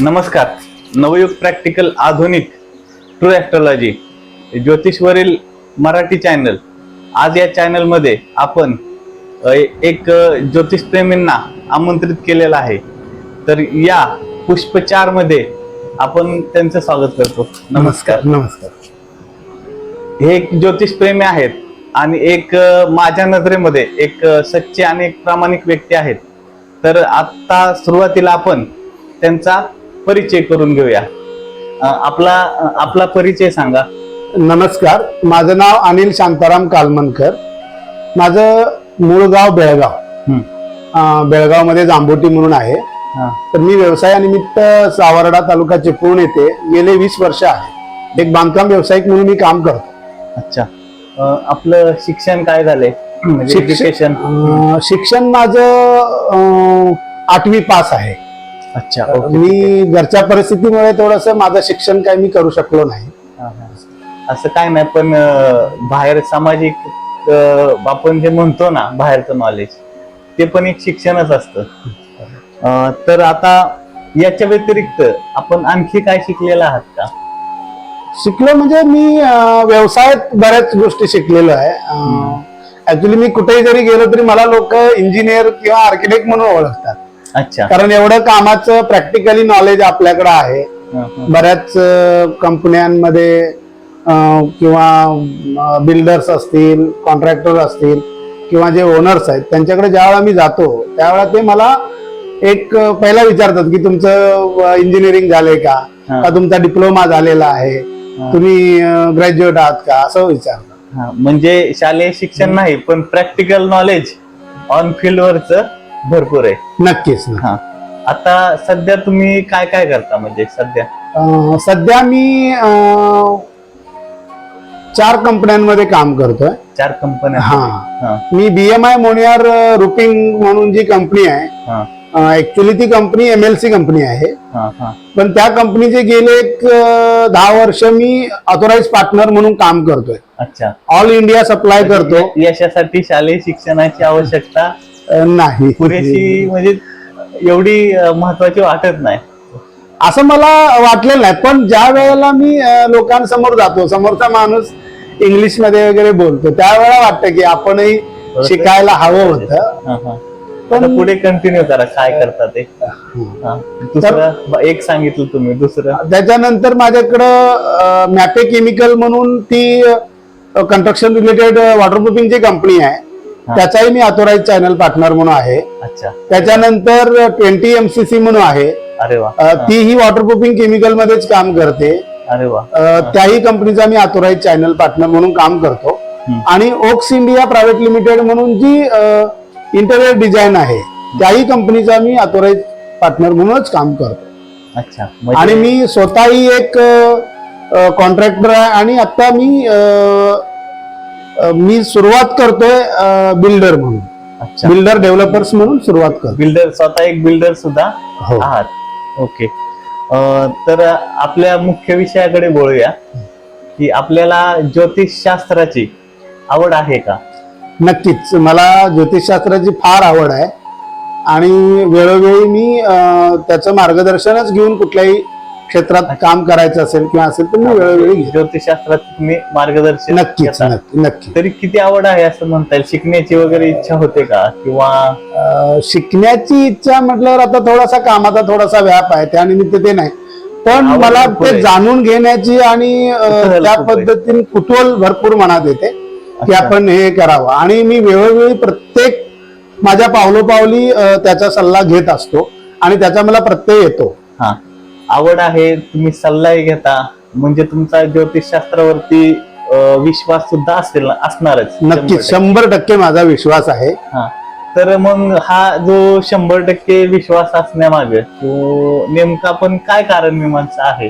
नमस्कार. नवयुग प्रॅक्टिकल आधुनिक true astrology ज्योतिषवरील मराठी चॅनल आज या चॅनलमध्ये आपण एक ज्योतिषप्रेमींना आमंत्रित केलेलं आहे. तर या पुष्प चारमध्ये आपण त्यांचं स्वागत करतो. नमस्कार. नमस्कार. हे एक ज्योतिषप्रेमी आहेत आणि एक माझ्या नजरेमध्ये एक सच्चे आणि एक प्रामाणिक व्यक्ती आहेत. तर आता सुरुवातीला आपण त्यांचा परिचय करून घेऊया. आपला आपला परिचय सांगा. नमस्कार माझं नाव अनिल शांताराम कालमनकर. माझं मूळ गाव बेळगाव. अं, बेळगावमध्ये जांभोटी म्हणून आहे. तर मी व्यवसायानिमित्त सावर्डा तालुका चिपळूण येथे गेले वीस वर्ष आहे. एक बांधकाम व्यावसायिक म्हणून मी काम करतो. अच्छा. आपलं शिक्षण काय झालंय? म्हणजे अं, शिक्षण माझं आठवी पास आहे. अच्छा मी घरच्या परिस्थितीमुळे थोडस माझं शिक्षण काही मी करू शकलो नाही. असं काय नाही पण बाहेर सामाजिक आपण जे म्हणतो ना बाहेरचं नॉलेज ते पण एक शिक्षणच असतं. तर आता याच्या व्यतिरिक्त आपण आणखी काय शिकलेला आहात का? शिकलो म्हणजे मी व्यवसायात बऱ्याच गोष्टी शिकलेलो आहे. ऍक्च्युली मी कुठेही जरी गेलो तरी मला लोक इंजिनियर किंवा आर्किटेक्ट म्हणून ओळखतात. अच्छा. कारण एवढं कामाचं प्रॅक्टिकली नॉलेज आपल्याकडे आहे. बऱ्याच कंपन्यांमध्ये किंवा बिल्डर्स असतील कॉन्ट्रॅक्टर असतील किंवा जे ओनर्स आहेत त्यांच्याकडे ज्यावेळेला मी जातो त्यावेळेला ते मला एक पहिला विचारतात की तुमचं इंजिनिअरिंग झालंय का. का तुमचा डिप्लोमा झालेला आहे. तुम्ही ग्रॅज्युएट आहात का? असं विचारतात. म्हणजे शालेय शिक्षण नाही पण प्रॅक्टिकल नॉलेज ऑन फील्ड वरच भरपूर आहे. नक्कीच ना हा. आता सध्या तुम्ही काय काय करता म्हणजे सध्या? अं, सध्या मी अं, चार कंपन्यांमध्ये काम करतोय. चार कंपन्या? हा. हा. मी बीएमआय मोनियार रुपिंग म्हणून जी कंपनी आहे हा. ऍक्च्युली ती कंपनी एमएलसी कंपनी आहे. हा हा. पण त्या कंपनीचे गेले एक अं, दहा वर्ष मी ऑथोराइज पार्टनर म्हणून काम करतोय. अच्छा. ऑल इंडिया सप्लाय करतो. यशासाठी शालेय शिक्षणाची आवश्यकता नाही. पुरेशी म्हणजे एवढी महत्वाची वाटत नाही. असं मला वाटलेलं नाही पण ज्या वेळेला मी लोकांसमोर जातो समोरचा माणूस इंग्लिशमध्ये वगैरे बोलतो त्यावेळेला वाटतं की आपणही शिकायला हवं होतं. पण- पुढे कंटिन्यू करा काय करता ते. दुसरं एक सांगितलं तुम्ही दुसरं. त्याच्यानंतर माझ्याकडं मॅपे केमिकल म्हणून ती कन्स्ट्रक्शन रिलेटेड वॉटरप्रूफिंगची कंपनी आहे. त्याचाही मी ऑथोराइज चॅनल पार्टनर म्हणून आहे. अच्छा. त्याच्यानंतर ट्वेंटी एमसीसी म्हणून आहे. अरे वा. ती ही. वॉटरप्रूफिंग केमिकल मध्येच काम करते. अरे वा. त्याही कंपनीचा मी ऑथोराइज चॅनल पार्टनर म्हणून काम करतो. आणि ओक्स इंडिया प्रायव्हेट लिमिटेड म्हणून जी इंटेरियर डिझाईन आहे त्याही कंपनीचा मी ऑथोराइज पार्टनर म्हणूनच काम करतो. अच्छा. आणि म्हणजे मी स्वतःही एक कॉन्ट्रॅक्टर आहे आणि आता मी मी सुरुवात करतोय बिल्डर म्हणून. अच्छा. बिल्डर डेव्हलपर्स म्हणून सुरुवात करतो बिल्डर स्वतः एक बिल्डर सुद्धा हो. आहात. ओके अं, तर आपल्या मुख्य विषयाकडे बोलूया की आपल्याला ज्योतिष शास्त्राची आवड आहे का? नक्कीच. मला ज्योतिषशास्त्राची फार आवड आहे. आणि वेळोवेळी मी अ, त्याचं मार्गदर्शनच घेऊन कुठल्याही क्षेत्रात काम करायचं असेल किंवा असेल तर मी वेळोवेळी घेतो ज्योतिषशास्त्रात तुम्ही मार्गदर्शन नक्कीच घेता. नक्की नक्की तरी किती आवड आहे असं म्हणता येईल शिकण्याची वगैरे इच्छा होते का किंवा अ, शिकण्याची इच्छा म्हटल्यावर आता थोडासा कामाचा थोडासा व्याप आहे त्यानिमित्त ते नाही पण आवड मला भरपूर ते आहे. जाणून घेण्याची आणि अ, कुतूहल त्या खूप आहे. पद्धतीने कुतूहल भरपूर मनात येते की अच्छा. आपण हे करावं आणि मी वेळोवेळी प्रत्येक माझ्या पावलोपावली अ, त्याचा सल्ला घेत असतो आणि त्याचा मला प्रत्यय येतो हा आवड आहे तुम्ही सल्लाही घेता. म्हणजे तुमचा ज्योतिषशास्त्रावरती विश्वास सुद्धा असेल असणारच नक्कीच. शंभर टक्के माझा विश्वास आहे. हा. तर मग हा जो शंभर टक्के विश्वास असण्यामागे तो नेमका पण काय कारण मीमांसा आहे?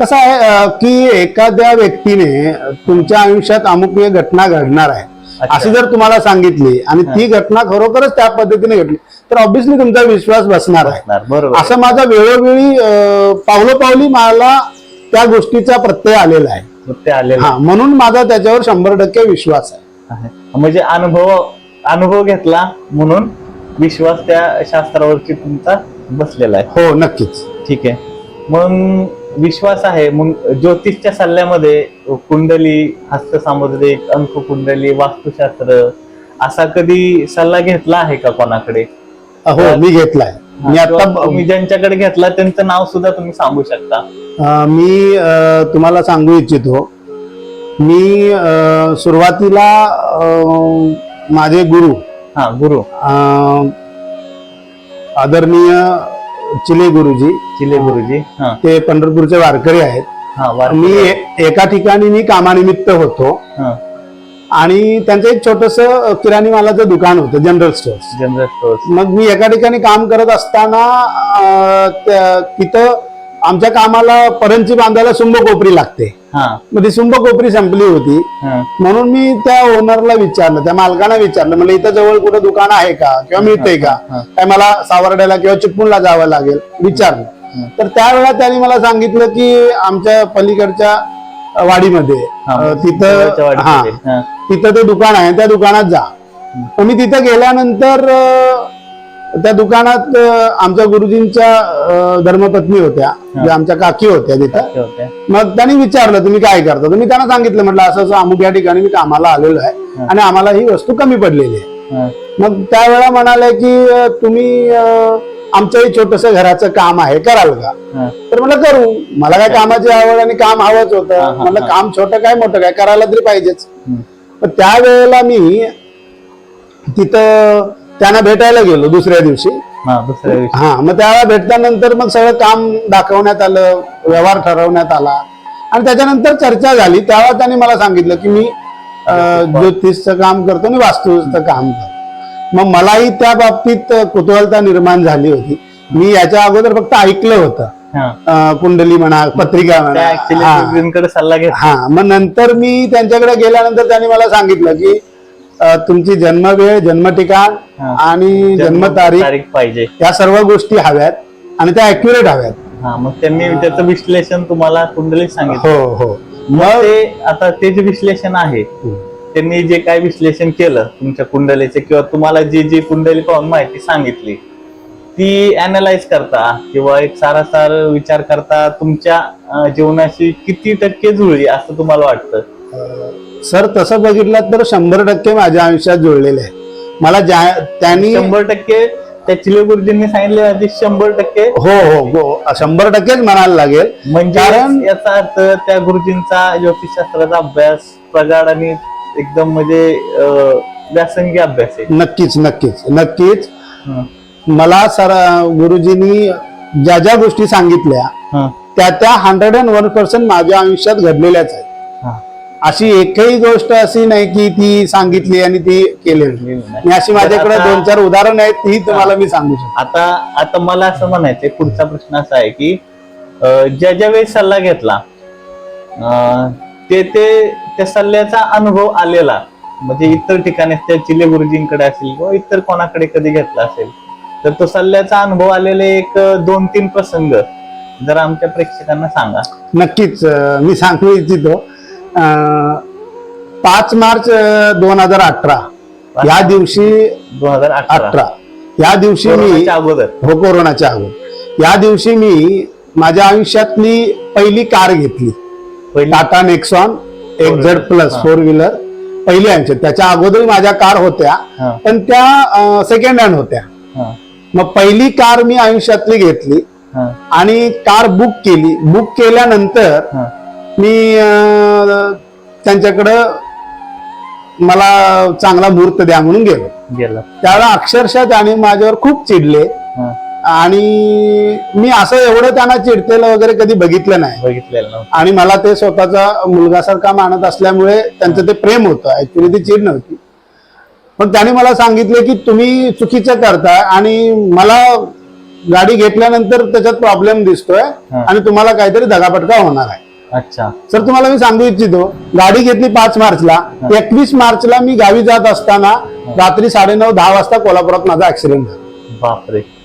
कसं आहे की एखाद्या व्यक्तीने तुमच्या आयुष्यात अमुक घटना घडणार आहे. अशी जर तुम्हाला सांगितली आणि ती घटना खरोखरच त्या पद्धतीने घडली तर ऑब्विसली तुमचा विश्वास बसणार आहे. बरोबर. असं माझा वेळोवेळी पावलोपावली मला त्या गोष्टीचा प्रत्यय आलेला आहे. ते आलेलं म्हणून माझा त्याच्यावर शंभर टक्के विश्वास आहे. म्हणजे अनुभव अनुभव घेतला म्हणून विश्वास त्या शास्त्रावरती तुमचा बसलेला आहे. हो नक्कीच. ठीक आहे. मग विश्वास आहे मग ज्योतिषच्या सल्ल्यामध्ये कुंडली हस्तसामुद्रिक अंककुंडली वास्तुशास्त्र असा कधी सल्ला घेतला आहे का कोणाकडे? हो मी घेतलाय. मी आता तुम्ही ज्यांच्याकडे घेतला त्यांचं नाव सुद्धा तुम्ही सांगू शकता. अं, मी अं, तुम्हाला सांगू इच्छितो. मी अं, सुरुवातीला अं, माझे गुरु हा गुरु. अं, आदरणीय चिले गुरुजी चिले गुरुजी हा. ते पंढरपूरचे वारकरी आहेत. हा वार मी ए- एका ठिकाणी मी कामानिमित्त होतो. हा. आणि त्यांचं एक छोटस किराणी मालाचं दुकान होतं जनरल स्टोअर्स जनरल स्टोर्स मग मी एका ठिकाणी काम करत असताना तिथं आमच्या कामाला परंची बांधायला सुंब कोपरी लागते. हा. मग ती सुंब कोपरी संपली होती. म्हणून मी त्या ओनरला विचारलं त्या मालकाला विचारलं मला इथं जवळ कुठं दुकान आहे का? किंवा मिळतंय का. काय मला सावर्ड्याला किंवा चिपळूणला जावं लागेल? विचारलं. तर त्यावेळेला त्यांनी मला सांगितलं की आमच्या पलीकडच्या वाडीमध्ये. तिथं. हा. तिथं ते दुकान आहे त्या दुकानात जा. मी तिथं गेल्यानंतर त्या दुकानात आमच्या गुरुजींच्या धर्मपत्नी होत्या ज्या आमच्या काकी होत्या तिथं. मग त्यांनी विचारलं तुम्ही काय करता? मी त्यांना सांगितलं म्हटलं असं असं अमुक या ठिकाणी मी कामाला आलेलो आहे आणि आम्हाला ही वस्तू कमी पडलेली आहे. मग त्यावेळेला म्हणाले की तुम्ही आमचंही छोटस घराचं काम आहे कराल का. तर मला करू. मला काय कामाची आवड आणि काम हवंच होतं. मला काम छोटं काय मोठं काय करायला तरी पाहिजेच. पण त्यावेळेला मी तिथं त्यांना भेटायला गेलो दुसऱ्या दिवशी. हा हा मग त्यावेळेला भेटल्यानंतर मग सगळं काम दाखवण्यात आलं व्यवहार ठरवण्यात आला. आणि त्याच्यानंतर चर्चा झाली. तेव्हा त्यांनी मला सांगितलं की मी ज्योतिषचं काम करतो आणि वास्तूचं काम करतो. मग मलाही त्या बाबतीत कुतूहलता निर्माण झाली होती. मी याच्या अगोदर फक्त ऐकलं होतं. अं, कुंडली म्हणा पत्रिका त्या म्हणा ऍक्च्युली हा. गुरुजींकडे सल्ला घेतला हा. मग नंतर मी त्यांच्याकडे गेल्यानंतर त्यांनी मला सांगितलं की अं, तुमची जन्मवेळ जन्म ठिकाण हा. आणि जन्मतारीख तारीख पाहिजे. या सर्व गोष्टी हव्यात आणि त्या अॅक्युरेट हव्यात. हा मग त्यांनी त्याचं विश्लेषण तुम्हाला कुंडलीत सांगितलं. हो हो. मग ते आता ते जे विश्लेषण आहे त्यांनी जे काय विश्लेषण केलं तुमच्या कुंडलीचे किंवा तुम्हाला जी जी कुंडली पाहून माहिती सांगितली ती अनालाइज करता किंवा एक सारासार विचार करता तुमच्या जीवनाशी किती टक्के जुळली असं तुम्हाला वाटतं? सर तसं बघितलं तर शंभर टक्के माझ्या आयुष्यात जुळलेले आहे. मला ज्या त्यांनी हो शंभर टक्के त्या चिले गुरुजींनी सांगितले आधी शंभर टक्के? हो हो शंभर टक्केच म्हणायला लागेल. म्हणजे याचा अर्थ त्या गुरुजींचा ज्योतिषशास्त्राचा अभ्यास प्रगाढ आणि एकदम म्हणजे व्यासंगी अभ्यास आहे. नक्कीच नक्कीच. नक्कीच. मला सर गुरुजींनी ज्या ज्या गोष्टी सांगितल्या त्या त्या हंड्रेड अँड वन पर्सेंट माझ्या आयुष्यात घडलेल्याच आहेत. अशी एकही गोष्ट अशी नाही की ती सांगितली आणि ती केलेली अशी माझ्याकडे दोन चार उदाहरण आहेत ती तुम्हाला मी सांगू शकतो. आता आता मला असं म्हणायचंय पुढचा प्रश्न असा आहे की ज्या ज्या वेळी सल्ला घेतला ते ते त्या सल्ल्याचा अनुभव आलेला. म्हणजे इतर ठिकाणी त्या चिले गुरुजींकडे असेल किंवा इतर कोणाकडे कधी घेतला असेल तर तो सल्ल्याचा अनुभव आलेले एक दोन तीन प्रसंग जरा आमच्या प्रेक्षकांना सांगा. नक्कीच मी सांगू इच्छितो पाच मार्च दोन हजार अठरा. या दिवशी दोन हजार अठरा. या दिवशी मी अगोदर. हो कोरोनाच्या अगोदर. या दिवशी मी माझ्या आयुष्यातली पहिली कार घेतली. टाटा नेक्सॉन एक झेड. प्लस. फोर व्हीलर पहिल्या आयुष्यात त्याच्या अगोदर माझ्या कार होत्या पण त्या सेकंड हँड होत्या. मग पहिली कार मी आयुष्यातली घेतली आणि कार बुक केली. बुक केल्यानंतर. मी त्यांच्याकडं मला चांगला मुहूर्त द्या म्हणून गेलो. गेलं. त्यावेळेला अक्षरशः त्याने माझ्यावर खूप चिडले. आणि मी असं एवढं त्यांना चिडतेलं वगैरे कधी बघितलं नाही. बघितलेलं नव्हतं. आणि मला ते स्वतःचा मुलगासारखा मानत असल्यामुळे त्यांचं ते प्रेम होतं. ऍक्च्युली ती चिड नव्हती. पण त्याने मला सांगितले की तुम्ही चुकीचं करताय आणि मला गाडी घेतल्यानंतर त्याच्यात प्रॉब्लेम दिसतोय हा. आणि तुम्हाला काहीतरी दगापटका होणार आहे. अच्छा. सर तुम्हाला मी सांगू इच्छितो गाडी घेतली पाच मार्चला. एकवीस मार्चला मी गावी जात असताना रात्री साडेनऊ दहा वाजता कोल्हापुरात माझा ऍक्सिडेंट झाला. बापरे.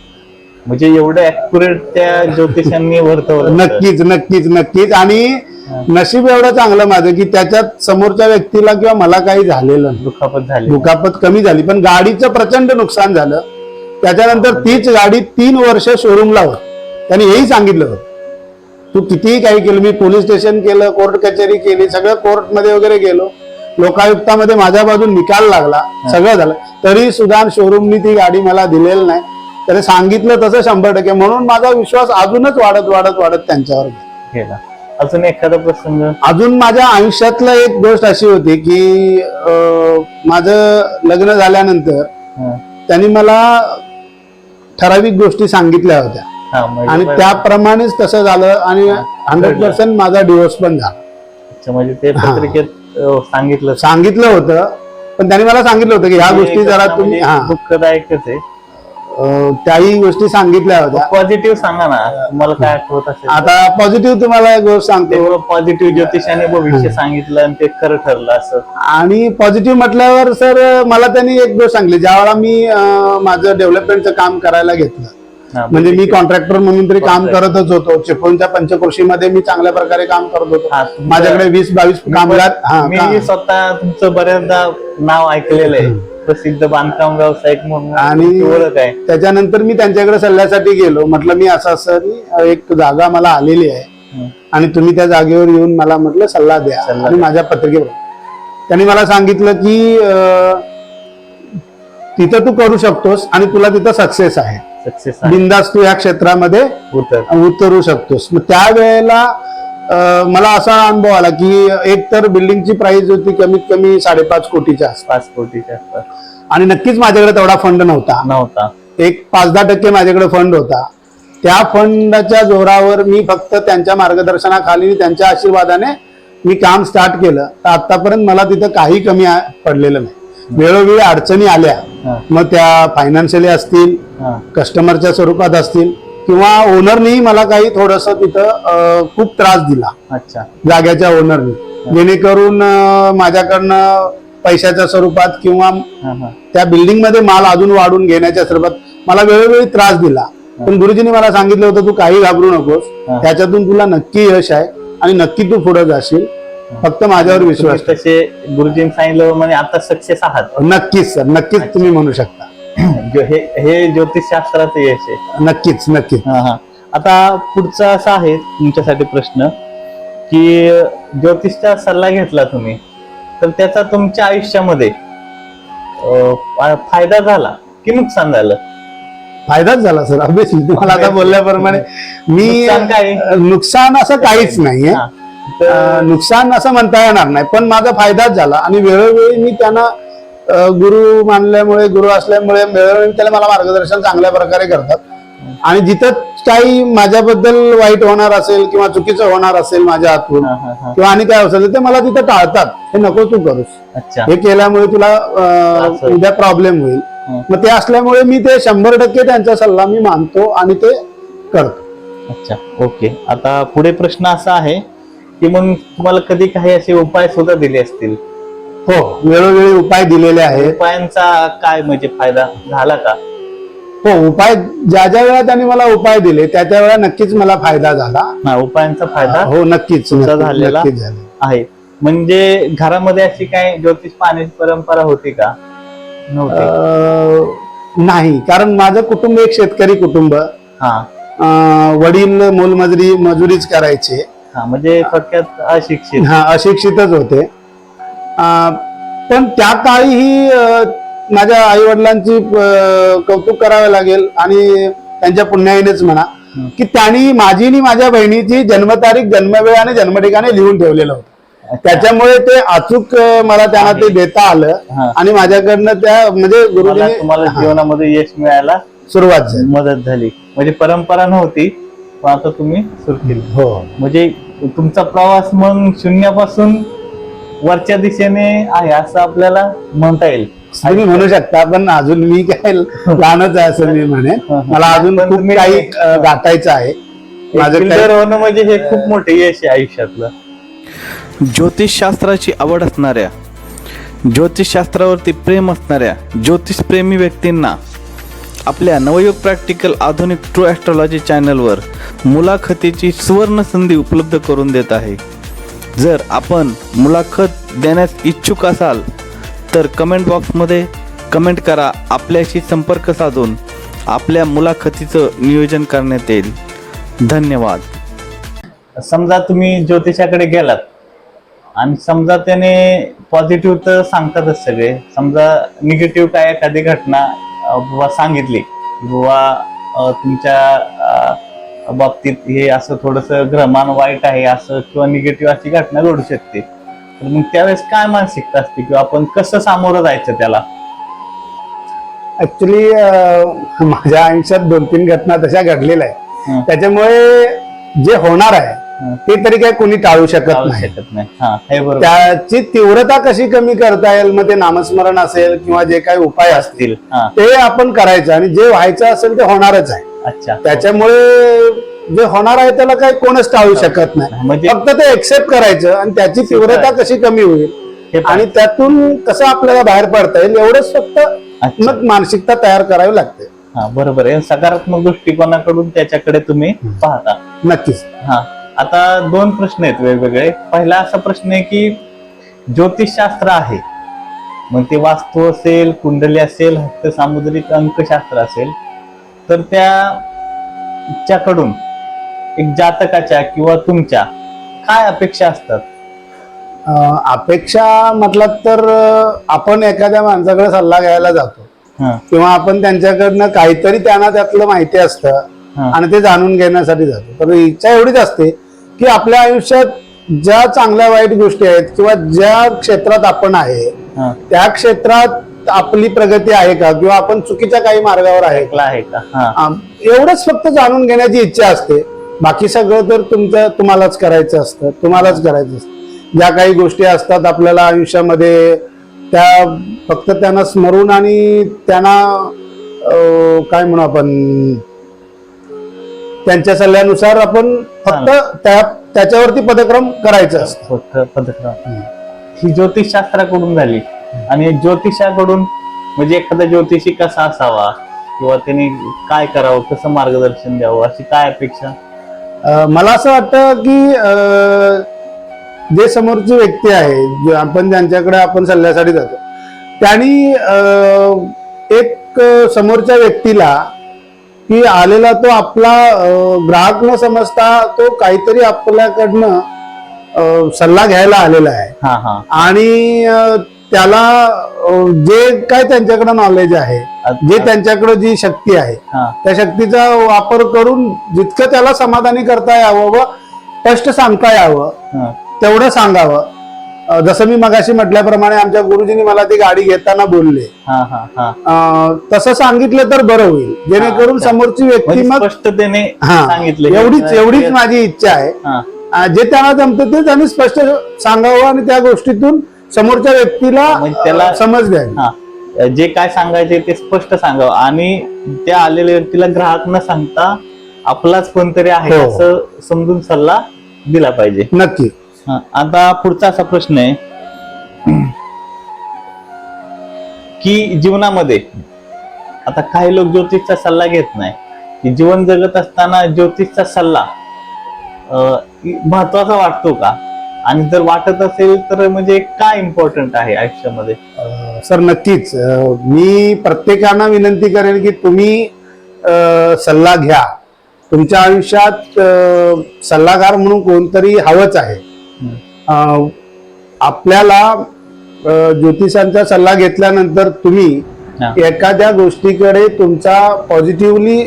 म्हणजे एवढं अॅक्युरेट त्या ज्योतिषांनी वर्तवलं. नक्कीच नक्कीच नक्कीच. आणि नशीब एवढं चांगलं माझं की त्याच्यात समोरच्या व्यक्तीला किंवा मला काही झालेलं दुखापत झाली. दुखापत कमी झाली. पण गाडीचं प्रचंड नुकसान झालं. त्याच्यानंतर तीच गाडी तीन वर्ष शोरूमला होती. त्यांनी हेही सांगितलं होतं. तू कितीही काही केलं मी पोलीस स्टेशन केलं कोर्ट कचेरी केली सगळं कोर्टमध्ये वगैरे गेलो. लोकायुक्तामध्ये माझ्या बाजून निकाल लागला. सगळं झालं. तरी सुद्धा शोरूमनी ती गाडी मला दिलेली नाही. त्याने सांगितलं तसं शंभर टक्के. म्हणून माझा विश्वास अजूनच वाढत वाढत वाढत त्यांच्यावर गेला. अजून एखादा प्रसंग? अजून माझ्या आयुष्यातलं एक गोष्ट अशी होती की माझं लग्न झाल्यानंतर. त्यांनी मला ठराविक गोष्टी सांगितल्या होत्या. म्हणजे आणि. त्याप्रमाणेच तसं झालं आणि हंड्रेड पर्सेंट माझा डिवोर्स पण झाला. म्हणजे ते. पत्रिकेत सांगितलं. सांगितलं होतं पण त्यांनी मला सांगितलं होतं की ह्या गोष्टी जरा तुम्ही म्हणजे दुःखदायकच आहे. त्याही गोष्टी सांगितल्या होत्या. पॉझिटिव्ह सांगा ना तुम्हाला काय आठवत असेल? आता पॉझिटिव्ह तुम्हाला एक गोष्ट सांगतो. पॉझिटिव्ह ज्योतिषाने भविष्य सांगितलं आणि ते खरं ठरलं असं. आणि पॉझिटिव्ह म्हटल्यावर सर मला त्यांनी एक गोष्ट सांगली ज्यावेळेला मी माझं डेव्हलपमेंटचं काम करायला घेतलं. म्हणजे मी कॉन्ट्रॅक्टर म्हणून तरी काम. करतच होतो. चिपळूणच्या पंचकृषीमध्ये मी चांगल्या प्रकारे काम करत होतो. माझ्याकडे वीस बावीस कामगार मी स्वतः तुमचं बऱ्याचदा नाव ऐकलेलं आहे. प्रसिद्ध बांधकाम व्यावसायिक म्हणून आणि- तुमची ओळख आहे. त्याच्यानंतर मी त्यांच्याकडे सल्ल्यासाठी गेलो. म्हटलं मी असं असं मी, एक जागा मला आलेली आहे. आणि तुम्ही त्या जागेवर येऊन मला म्हटलं सल्ला द्या. सल्ला आणि. माझ्या पत्रिकेवर. त्यांनी मला सांगितलं की अं, तिथं तू करू शकतोस आणि तुला तिथं सक्सेस आहे. सक्सेस बिंदास तू या क्षेत्रामध्ये उतर. उतरू शकतोस. मग त्यावेळेला मला असा अनुभव आला की एक तर बिल्डिंगची प्राइस होती कमीत कमी साडेपाच कोटीच्या आसपास. पाच कोटीच्या आसपास. आणि नक्कीच माझ्याकडे तेवढा फंड नव्हता. नव्हता. एक पाच दहा टक्के माझ्याकडे फंड होता. त्या फंडाच्या जोरावर मी फक्त त्यांच्या मार्गदर्शनाखाली त्यांच्या आशीर्वादाने मी काम स्टार्ट केलं. तर आतापर्यंत मला तिथं काही कमी पडलेलं नाही. वेळोवेळी अडचणी आल्या. मग त्या फायनान्शियली असतील कस्टमरच्या स्वरूपात असतील किंवा ओनरनी मला काही थोडस तिथं खूप त्रास दिला. अच्छा. जाग्याच्या ओनरनी जेणेकरून माझ्याकडनं पैशाच्या स्वरूपात किंवा. त्या बिल्डिंगमध्ये माल अजून वाढून घेण्याच्या स्वरूपात मला वेळोवेळी त्रास दिला. पण गुरुजींनी मला सांगितलं होतं तू काही घाबरू नकोस. त्याच्यातून तुला नक्की यश आहे आणि नक्की तू पुढे जाशील. फक्त माझ्यावर विश्वास गुरुजींनी सांगितलं म्हणजे आता सक्सेस आहात. नक्कीच सर. नक्कीच तुम्ही म्हणू शकता. जो- हे हे ज्योतिषशास्त्राचं यश आहे नक्कीच नक्कीच हा, हा. आता पुढचा असा आहे तुमच्यासाठी प्रश्न की ज्योतिषचा सल्ला घेतला तुम्ही तर त्याचा तुमच्या आयुष्यामध्ये अं, फा- फायदा झाला की नुकसान झालं फायदाच झाला सर अभ्यास तुम्हाला आता बोलल्याप्रमाणे मी नुकसान काय? नुकसान असं काहीच नाहीये हा. तर अं, नुकसान असं म्हणता येणार नाही पण माझा फायदाच झाला आणि वेळोवेळी मी त्यांना गुरु मानल्यामुळे गुरु असल्यामुळे त्याला मला मार्गदर्शन चांगल्या प्रकारे करतात. आणि जिथं काही माझ्याबद्दल वाईट होणार असेल किंवा चुकीचं होणार असेल माझ्या हातून. किंवा आणि काय असेल ते मला तिथं टाळतात. हे नको तू करूस. हे केल्यामुळे तुला. उद्या प्रॉब्लेम होईल. मग ते असल्यामुळे मी ते शंभर टक्के त्यांचा सल्ला मी मानतो आणि ते करतो. अच्छा ओके. आता पुढे प्रश्न असा आहे की मग तुम्हाला कधी काही असे उपाय सुद्धा दिले असतील? हो. वेळोवेळी उपाय दिलेले आहेत. उपायांचा काय म्हणजे फायदा झाला का? हो उपाय ज्या ज्या वेळा त्यांनी मला उपाय दिले त्या त्या वेळा नक्कीच मला फायदा झाला. हा उपायांचा फायदा हो नक्कीच तुमचा झालेला? नक्कीच झाला. आहे. म्हणजे घरामध्ये अशी काय ज्योतिष पाहण्याची परंपरा होती का? नव्हती. अं, नाही कारण माझं कुटुंब एक शेतकरी कुटुंब. हा. अं, वडील मोलमजुरी मजुरीच करायचे. हा म्हणजे थोडक्यात अशिक्षित. हा अशिक्षितच होते. पण त्या काळीही माझ्या आई वडिलांची कौतुक करावे लागेल आणि त्यांच्या पुण्याईनेच म्हणा. की त्यांनी माझी आणि माझ्या बहिणीची जन्मतारीख जन्मवेळ आणि जन्मठिकाणी लिहून ठेवलेलं होतं. त्याच्यामुळे ते अचूक मला त्यांना ते देता आलं. आणि माझ्याकडनं त्या म्हणजे तुम्हाला जीवनामध्ये यश मिळायला सुरुवात झाली. मदत झाली. म्हणजे परंपरा नव्हती पण आता तुम्ही सुरू केली. हो. म्हणजे तुमचा प्रवास मग शून्यापासून वरच्या दिशेने आहे असं आपल्याला म्हणता येईल. तुम्ही म्हणू शकता पण अजून मी काय लहानच आहे असं मी म्हणेन. मला अजून खूप काही गाठायचं आहे. माझं होणं म्हणजे हे खूप मोठे यश आहे आयुष्यातलं. ज्योतिषशास्त्राची आवड असणाऱ्या ज्योतिषशास्त्रावरती प्रेम असणाऱ्या ज्योतिषप्रेमी व्यक्तींना आपल्या Navyug practical Adhunik true astrology चॅनलवर मुलाखतीची सुवर्ण संधी उपलब्ध करून देत आहे. जर आपण मुलाखत देण्यास इच्छुक असाल तर कमेंट बॉक्समध्ये कमेंट करा आपल्याशी संपर्क साधून आपल्या मुलाखतीचं नियोजन करण्यात येईल. धन्यवाद. समजा तुम्ही ज्योतिषाकडे गेलात आणि समजा त्याने पॉझिटिव्ह तर सांगतातच सगळे. समजा निगेटिव्ह काय एखादी घटना बुवा सांगितली बुवा तुमच्या बाबतीत हे असं थोडस ग्रहमान वाईट आहे असं किंवा निगेटिव्ह अशी घटना घडू शकते. तर मग त्यावेळेस काय मानसिकता असते किंवा आपण कसं सामोरं जायचं त्याला? ऍक्च्युली माझ्या आयुष्यात दोन तीन घटना तशा घडलेल्या. आहेत. त्याच्यामुळे जे होणार आहे. ते तरी काही कोणी टाळू शकत नाही. त्याची तीव्रता कशी कमी करता येईल मग ते नामस्मरण असेल किंवा जे काही उपाय असतील ते आपण करायचं आणि जे व्हायचं असेल ते होणारच आहे. अच्छा. त्याच्यामुळे जे होणार आहे त्याला काही कोणच टाळू शकत नाही. म्हणजे फक्त ते एक्सेप्ट करायचं आणि त्याची तीव्रता कशी कमी होईल. पण- आणि त्यातून कसं आपल्याला बाहेर पडता येईल एवढंच फक्त अच्छा. मग मानसिकता तयार करावी लागते. हा बरोबर आहे. सकारात्मक दृष्टिकोनाकडून त्याच्याकडे तुम्ही पाहता. नक्कीच. हा आता दोन प्रश्न आहेत वेगवेगळे. पहिला असा प्रश्न आहे की ज्योतिषशास्त्र आहे. मग ते वास्तू असेल कुंडली असेल हस्त सामुद्रिक अंकशास्त्र असेल. तर त्याच्याकडून एक जातकाच्या किंवा तुमच्या काय अपेक्षा असतात अपेक्षा म्हटलं तर आपण एखाद्या माणसाकडे सल्ला घ्यायला जातो किंवा आपण त्यांच्याकडनं काहीतरी त्यांना त्यातलं माहिती असतं. आणि ते जाणून घेण्यासाठी जातो तर इच्छा एवढीच असते की आपल्या आयुष्यात ज्या चांगल्या वाईट गोष्टी आहेत किंवा ज्या क्षेत्रात आपण आहे. त्या क्षेत्रात आपली प्रगती आहे का? किंवा आपण चुकीच्या काही मार्गावर आहे आहे का? एवढंच फक्त जाणून घेण्याची इच्छा असते. बाकी सगळं तर तुमचं तुम्हालाच करायचं असतं. तुम्हालाच करायचं असतं. ज्या काही गोष्टी असतात आपल्याला आयुष्यामध्ये त्या फक्त त्यांना स्मरून आणि त्यांना काय म्हणू आपण? त्यांच्या सल्ल्यानुसार आपण फक्त त्या त्याच्यावरती पदक्रम करायचं असतं. फक्त पदक्रम. ही ज्योतिषशास्त्राकडून झाली. आणि ज्योतिषाकडून म्हणजे एखादा ज्योतिषी कसा असावा किंवा त्यांनी काय करावं कसं मार्गदर्शन द्यावं अशी काय अपेक्षा? अं, मला असं वाटतं की अं, जे समोरची व्यक्ती आहे जे आपण ज्यांच्याकडे आपण सल्ल्यासाठी जातो त्यांनी अं, एक अं, समोरच्या व्यक्तीला की आलेला तो आपला अं, ग्राहक न समजता तो काहीतरी आपल्याकडनं अं, सल्ला घ्यायला आलेला आहे. हा हा. आणि अं, त्याला जे काय त्यांच्याकडे नॉलेज आहे जे त्यांच्याकडे जी शक्ती आहे त्या शक्तीचा वापर करून जितकं त्याला समाधानी करता यावं व स्पष्ट सांगता यावं तेवढं सांगावं. जसं मी मगाशी म्हटल्याप्रमाणे आमच्या गुरुजींनी मला ती गाडी घेताना बोलले. तसं सांगितलं तर बरं होईल. जेणेकरून. समोरची व्यक्ती म्हणजे मग स्पष्टतेने सांगितलं. एवढीच एवढीच माझी इच्छा आहे. जे त्यांना जमतं ते त्यांनी स्पष्ट सांगावं आणि त्या गोष्टीतून समोरच्या व्यक्तीला म्हणजे त्याला- समज द्यावी. हा. जे काय सांगायचे ते स्पष्ट सांगावं. आणि त्या आलेल्या व्यक्तीला ग्राहक न सांगता आपलाच कोणतरी आहे हो. असं समजून सल्ला दिला पाहिजे. नक्की. हा, आता पुढचा असा प्रश्न आहे. की जीवनामध्ये आता काही लोक ज्योतिषचा सल्ला घेत नाही. की जीवन जगत असताना ज्योतिषचा सल्ला अं, महत्त्वाचा वाटतो का? आणि जर वाटत असेल तर म्हणजे काय इम्पॉर्टंट आहे आयुष्यामध्ये? सर नक्कीच. मी प्रत्येकांना विनंती करेन की तुम्ही सल्ला घ्या. तुमच्या आयुष्यात सल्लागार म्हणून कोणतरी हवंच आहे. आपल्याला ज्योतिषांचा सल्ला घेतल्यानंतर तुम्ही. एखाद्या गोष्टीकडे तुमचा पॉझिटिव्हली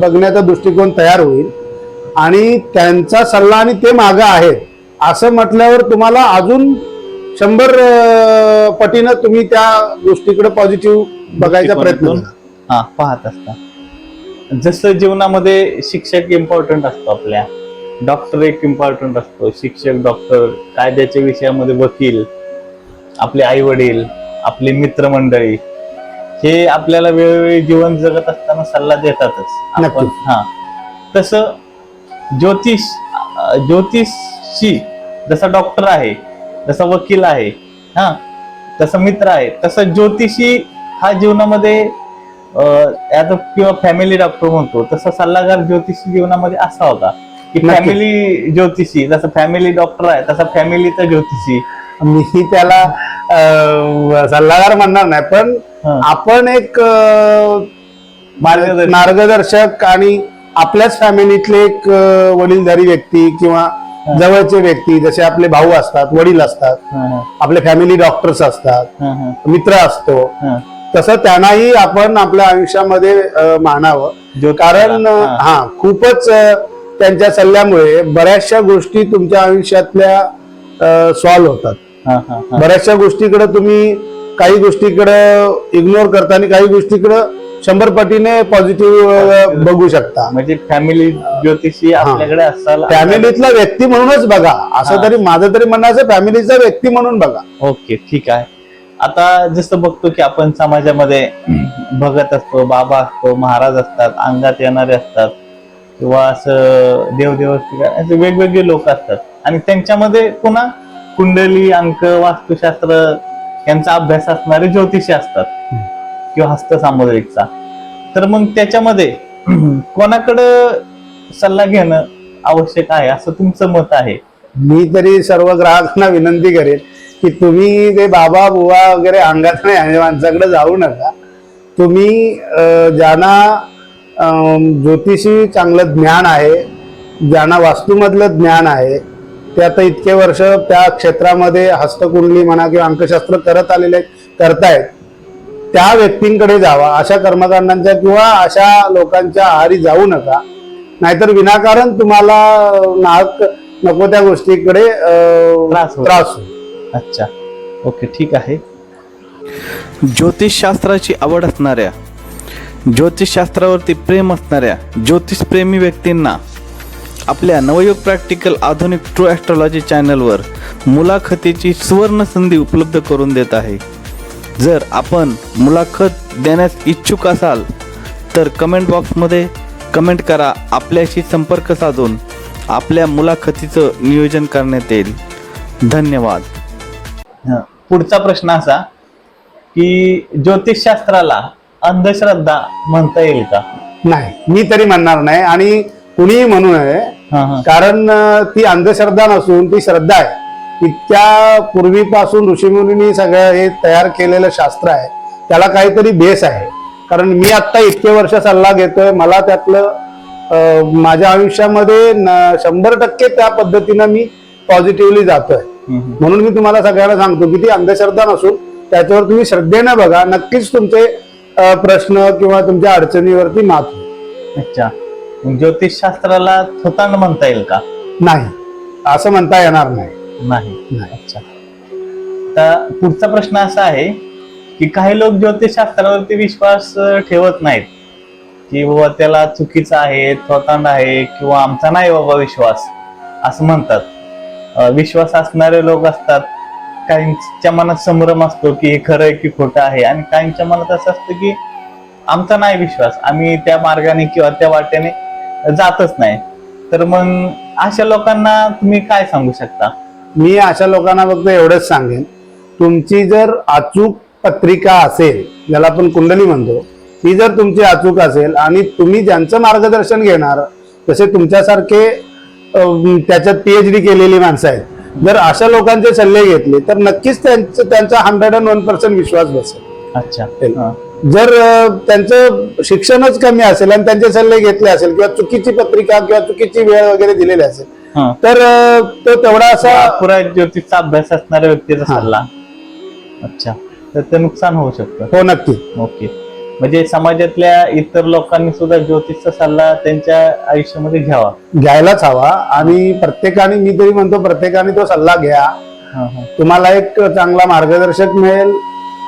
बघण्याचा दृष्टिकोन तयार होईल. आणि त्यांचा सल्ला आणि ते मागं आहेत. असं म्हटल्यावर तुम्हाला अजून शंभर पटीनं तुम्ही त्या गोष्टीकडे पॉझिटिव्ह बघायचा प्रयत्न. हा पाहत असता. जसं जीवनामध्ये शिक्षक इम्पॉर्टंट असतो आपल्या. डॉक्टर एक इम्पॉर्टंट असतो. शिक्षक डॉक्टर कायद्याच्या विषयामध्ये वकील आपले आई वडील आपली मित्रमंडळी हे आपल्याला वेळोवेळी जीवन जगत असताना सल्ला देतातच. आपण. हा. तसं ज्योतिष अं, ज्योतिषी जसा डॉक्टर आहे जसा वकील आहे हा तसा मित्र आहे तसं ज्योतिषी हा जीवनामध्ये किंवा फॅमिली डॉक्टर म्हणतो तसा सल्लागार ज्योतिषी जीवनामध्ये असावा का की. फॅमिली ज्योतिषी जसं फॅमिली डॉक्टर आहे तसा फॅमिलीचा ज्योतिषी मी त्याला सल्लागार म्हणणार नाही पण. आपण एक मार्गदर्शक. आणि आपल्याच फॅमिलीतले एक वडीलधारी व्यक्ती किंवा जवळचे व्यक्ती जसे आपले भाऊ असतात वडील असतात आपले फॅमिली डॉक्टर्स असतात मित्र असतो. तसं त्यांनाही आपण आपल्या आयुष्यामध्ये मानावं. कारण हा. खूपच त्यांच्या सल्ल्यामुळे बऱ्याचशा गोष्टी तुमच्या आयुष्यातल्या सॉल्व्ह होतात. बऱ्याचशा गोष्टीकडे तुम्ही काही गोष्टीकडे इग्नोर करता आणि काही गोष्टीकडे शंभर पटीने पॉझिटिव्ह बघू शकता. म्हणजे फॅमिली ज्योतिषी आपल्याकडे असाल फॅमिलीतला व्यक्ती म्हणूनच बघा. असं. तरी माझं तरी म्हणणं असं फॅमिलीचा व्यक्ती म्हणून बघा. ओके ठीक आहे. आता जसं बघतो की आपण समाजामध्ये भगत असतो बाबा असतो महाराज असतात अंगात येणारे असतात किंवा असं देवदेव असे वेगवेगळे लोक असतात. आणि त्यांच्यामध्ये पुन्हा कुंडली अंक वास्तुशास्त्र यांचा अभ्यास असणारे ज्योतिषी असतात. किंवा हस्तसामुद्रिकचा तर मग त्याच्यामध्ये कोणाकडं सल्ला घेणं आवश्यक आहे? असं तुमचं मत आहे? मी तरी सर्व ग्राहकांना विनंती करेन की तुम्ही ते बाबा बुवा वगैरे अंगात नाही आणि माणसाकडे जाऊ नका. तुम्ही ज्यांना ज्योतिषी चांगलं ज्ञान आहे ज्यांना वास्तूमधलं ज्ञान आहे ते आता इतके वर्ष त्या क्षेत्रामध्ये हस्तकुंडली म्हणा किंवा अंकशास्त्र करत आलेले करतायत. त्या व्यक्तींकडे जावा अशा कर्मकांडांच्या किंवा अशा लोकांच्या आहारी जाऊ नका नाहीतर विनाकारण तुम्हाला अं, नाहक नको त्या गोष्टीकडे. त्रास होईल. अच्छा ओके ठीक आहे ज्योतिषशास्त्राची आवड असणाऱ्या ज्योतिषशास्त्रावरती प्रेम असणाऱ्या ज्योतिषप्रेमी व्यक्तींना आपल्या Navyug practical Adhunik true astrology चॅनलवर मुलाखतीची सुवर्ण संधी उपलब्ध करून देत आहे जर आपण मुलाखत देण्यास इच्छुक असाल तर कमेंट बॉक्समध्ये कमेंट करा. आपल्याशी संपर्क साधून आपल्या मुलाखतीचं नियोजन करण्यात येईल. धन्यवाद. हं. पुढचा प्रश्न असा की ज्योतिषशास्त्राला अंधश्रद्धा म्हणता येईल का? नाही मी तरी म्हणणार नाही आणि कुणीही म्हणू नये. कारण ती अंधश्रद्धा नसून ती श्रद्धा आहे. इतक्या पूर्वीपासून ऋषीमुनींनी सगळं हे तयार केलेलं शास्त्र आहे. त्याला काहीतरी बेस आहे. कारण मी आता इतके वर्ष सल्ला घेतोय. मला त्यातलं माझ्या आयुष्यामध्ये न- शंभर टक्के त्या पद्धतीनं मी पॉझिटिव्हली जातोय. म्हणून मी तुम्हाला सगळ्यांना सांगतो की ती अंधश्रद्धा नसून त्याच्यावर तुम्ही श्रद्धेनं बघा. नक्कीच तुमचे प्रश्न किंवा तुमच्या अडचणीवरती मात. अच्छा. ज्योतिषशास्त्राला थोतांड म्हणता येईल का? नाही. असं म्हणता येणार नाही. नाही. नाही. अच्छा. तर पुढचा प्रश्न असा आहे की काही लोक ज्योतिषशास्त्रावरती विश्वास ठेवत नाहीत. की बाबा त्याला चुकीचं आहे थोतांड आहे किंवा आमचा नाही बाबा विश्वास असं म्हणतात. विश्वास असणारे लोक असतात काहींच्या मनात संभ्रम असतो की हे खरं आहे की खोटं आहे आणि काहींच्या मनात असं असतं की आमचा नाही विश्वास आम्ही त्या मार्गाने किंवा त्या वाट्याने जातच नाही. तर मग अशा लोकांना तुम्ही काय सांगू शकता? मी अशा लोकांना फक्त एवढंच सांगेन. तुमची जर अचूक पत्रिका असेल ज्याला आपण कुंडली म्हणतो ती जर तुमची अचूक असेल आणि तुम्ही ज्यांचं मार्गदर्शन घेणार जसे तुमच्यासारखे त्याच्यात पीएच डी केलेली माणसं आहेत जर अशा लोकांचे सल्ले घेतले तर नक्कीच त्यांचं त्यांचा हंड्रेड अँड वन पर्सेंट विश्वास बसेल. अच्छा. जर त्यांचं शिक्षणच कमी असेल आणि त्यांचे सल्ले घेतले असेल किंवा चुकीची पत्रिका किंवा चुकीची वेळ वगैरे दिलेली असेल हा. तर अं, तो तेवढा असा पुरा ज्योतिषचा अभ्यास असणाऱ्या व्यक्तीचा हा. सल्ला. अच्छा. तर ते नुकसान होऊ शकतं. हो नक्की. ओके. म्हणजे समाजातल्या इतर लोकांनी सुद्धा ज्योतिषचा सल्ला त्यांच्या आयुष्यामध्ये घ्यावा. घ्यायलाच हवा. आणि प्रत्येकाने मी तरी म्हणतो प्रत्येकाने तो सल्ला घ्या. हा, हा. तुम्हाला एक चांगला मार्गदर्शक मिळेल.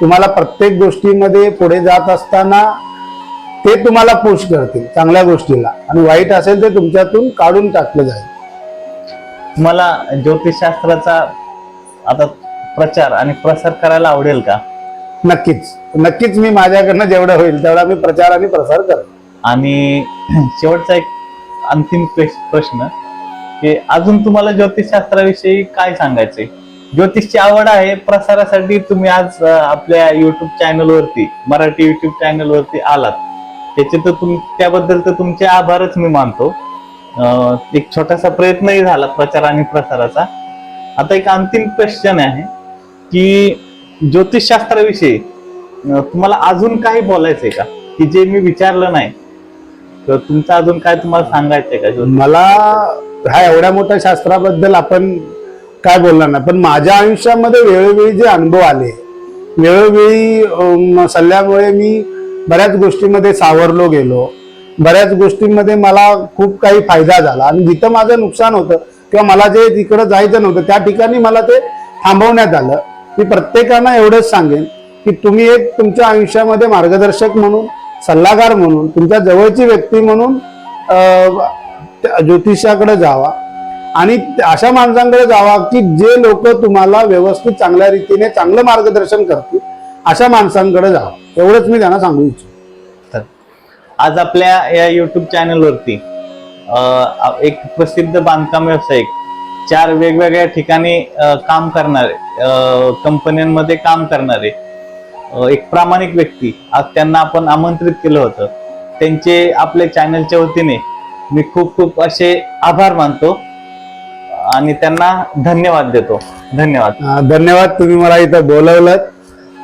तुम्हाला प्रत्येक गोष्टीमध्ये पुढे जात असताना ते तुम्हाला पुश करतील चांगल्या गोष्टीला. आणि वाईट असेल ते तुमच्यातून काढून टाकलं जाईल. तुम्हाला ज्योतिषशास्त्राचा आता प्रचार आणि प्रसार करायला आवडेल का? नक्कीच. नक्कीच मी माझ्याकडनं जेवढं होईल तेवढा मी प्रचार आणि प्रसार करेन. आणि शेवटचा एक अंतिम प्रश्न की अजून तुम्हाला ज्योतिषशास्त्राविषयी काय सांगायचंय? ज्योतिषची आवड आहे प्रसारासाठी तुम्ही आज अं, आपल्या युट्यूब चॅनलवरती मराठी युट्यूब चॅनलवरती आलात. त्याचे तर तुम त्याबद्दल तर तुमचे आभारच मी मानतो. एक छोटासा प्रयत्नही झाला प्रचार आणि प्रसाराचा. आता एक अंतिम क्वेश्चन आहे की ज्योतिषशास्त्राविषयी तुम्हाला अजून काही बोलायचंय का? की जे मी विचारलं नाही तर तुमचं अजून काय तुम्हाला सांगायचंय का मला हा एवढ्या मोठ्या शास्त्राबद्दल आपण काय बोलणार नाही पण माझ्या आयुष्यामध्ये वेळोवेळी जे अनुभव आले वेळोवेळी सल्ल्यामुळे मी बऱ्याच गोष्टीमध्ये सावरलो गेलो. बऱ्याच गोष्टींमध्ये मला खूप काही फायदा झाला. आणि जिथं माझं नुकसान होतं किंवा मला जे तिकडं जायचं नव्हतं त्या ठिकाणी मला ते थांबवण्यात आलं. मी प्रत्येकानं एवढंच सांगेन की तुम्ही एक तुमच्या आयुष्यामध्ये मार्गदर्शक म्हणून सल्लागार म्हणून तुमच्या जवळची व्यक्ती म्हणून त्या ज्योतिषाकडे जावा. आणि अशा माणसांकडे जावा की जे लोक तुम्हाला व्यवस्थित चांगल्या रीतीने चांगलं मार्गदर्शन करतील अशा माणसांकडे जावा. एवढंच मी त्यांना सांगू इच्छितो. आज आपल्या या युट्यूब चॅनलवरती एक प्रसिद्ध बांधकाम व्यावसायिक चार वेगवेगळ्या ठिकाणी काम करणारे कंपन्यांमध्ये काम करणारे एक प्रामाणिक व्यक्ती आज त्यांना आपण आमंत्रित केलं होतं. त्यांचे आपल्या चॅनलच्या वतीने मी खूप खूप असे आभार मानतो आणि त्यांना धन्यवाद देतो. धन्यवाद. धन्यवाद तुम्ही मला इथं बोलवलं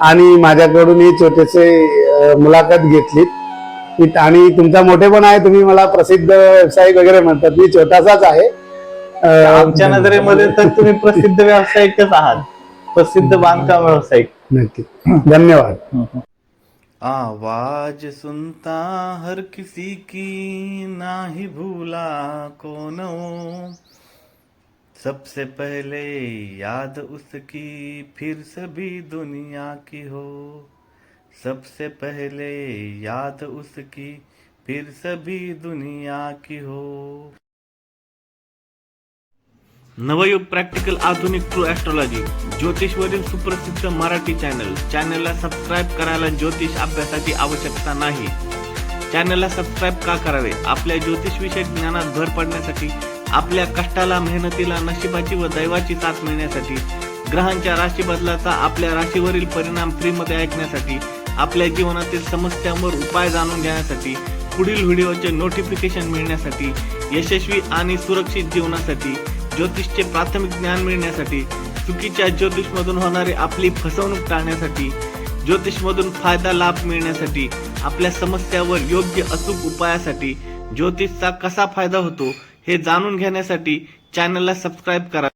आणि माझ्याकडून ही छोटेसे मुलाखत घेतलीत. आणि तुमचा मोठेपण आहे तुम्ही मला प्रसिद्ध व्यावसायिक वगैरे म्हणतात. मी छोटासाच आहे. आमच्या नजरेमध्ये तर तुम्ही प्रसिद्ध व्यावसायिकच आहात. प्रसिद्ध बांधकाम व्यावसायिक. नक्की. धन्यवाद. आवाज सुनता हर किसी की नाही भूला कौन हो? सबसे पहले याद उसकी फिर सभी दुनिया की हो। सबसे पहले याद उसकी फिर सभी दुनिया की हो। नवयुग प्रॅक्टिकल आधुनिक ट्रू ॲस्ट्रॉलॉजी ज्योतिषवरील सुप्रसिद्ध मराठी चॅनल चॅनलला सबस्क्राईब करायला ज्योतिष अभ्यासाची आवश्यकता नाही. चॅनलला सबस्क्राईब का करावे? आपल्या ज्योतिषविषयक ज्ञानात भर पडण्यासाठी आपल्या कष्टाला मेहनतीला नशिबाची व दैवाची साथ मिळण्यासाठी ग्रहांच्या राशी बदलाचा आपल्या राशीवरील परिणाम फ्रीमध्ये ऐकण्यासाठी आपल्या जीवनातील समस्यांवर उपाय जाणून घेण्यासाठी पुढील व्हिडिओचे नोटिफिकेशन मिळण्यासाठी यशस्वी आणि सुरक्षित जीवनासाठी ज्योतिषचे प्राथमिक ज्ञान मिळण्यासाठी चुकीच्या ज्योतिषमधून होणारी आपली फसवणूक टाळण्यासाठी ज्योतिषमधून फायदा लाभ मिळण्यासाठी आपल्या समस्यावर योग्य अचूक उपायासाठी ज्योतिषचा कसा फायदा होतो हे जाणून घेण्यासाठी चॅनलला सबस्क्राईब करा.